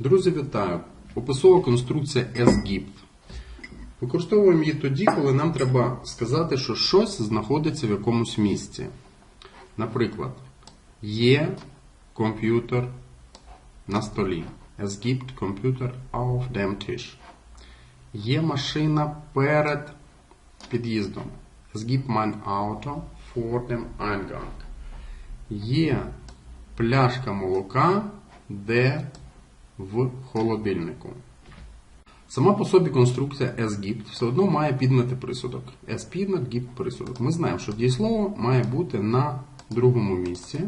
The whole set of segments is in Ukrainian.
Друзі, вітаю! Описова конструкція SGIPT. Використовуємо її тоді, коли нам треба сказати, що щось знаходиться в якомусь місці. Наприклад, є комп'ютер на столі. Gibt Computer auf. Є машина перед під'їздом. Es mein Auto vor dem Eingang. Є пляшка молока, де в холодильнику. Сама по собі конструкція S-GIPT все одно має підмeti присудок. S-підмет, GIPT присудок. Ми знаємо, що дієслово має бути на другому місці.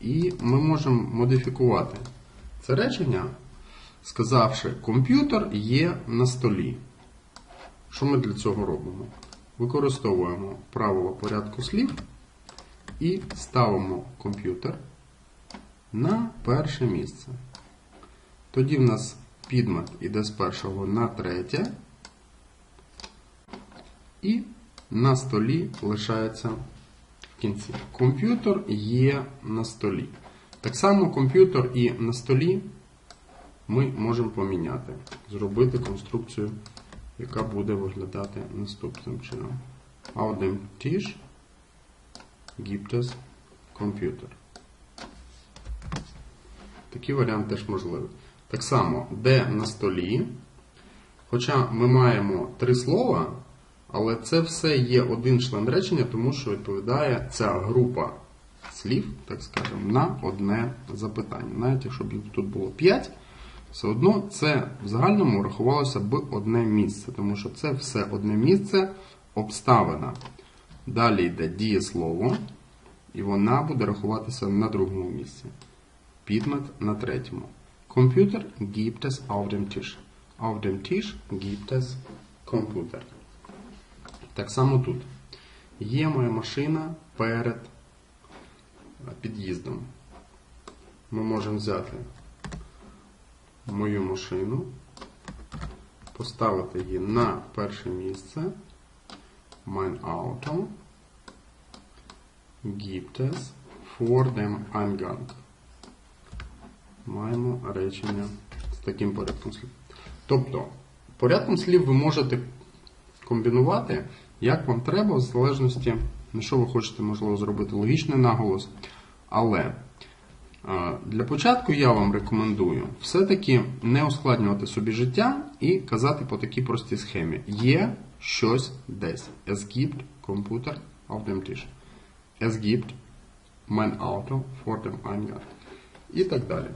І ми можемо модифікувати це речення, сказавши, комп'ютер є на столі. Що ми для цього робимо? Використовуємо правило порядку слів і ставимо комп'ютер на перше місце. Тоді в нас підмет іде з першого на третє. І на столі лишається в кінці. Комп'ютер є на столі. Так само комп'ютер і на столі ми можемо поміняти, зробити конструкцію, яка буде виглядати наступним чином. Auf dem Tisch gibt es Computer. Такий варіант теж можливий. Так само, де на столі. Хоча ми маємо три слова, але це все є один член речення, тому що відповідає ця група слів, так скажемо, на одне запитання. Навіть якщо б їх тут було 5, все одно це в загальному рахувалося б одне місце, тому що це все одне місце обставина. Далі йде дієслово, і вона буде рахуватися на другому місці. Підмет на третьому. Комп'ютер gibt es auf dem Tisch. Auf dem Tisch gibt es Computer. Так само тут. Є моя машина перед під'їздом. Ми можемо взяти мою машину, поставити її на перше місце. Mein Auto gibt es vor dem Eingang. Маємо речення з таким порядком слів. Тобто, порядком слів ви можете комбінувати, як вам треба, в залежності, на що ви хочете, можливо, зробити логічний наголос. Але е, для початку я вам рекомендую все-таки не ускладнювати собі життя і казати по такій простій схемі. Є щось десь. Es gibt Computer auf dem Tisch. Es gibt mein Auto vor dem Eingang. І так далі.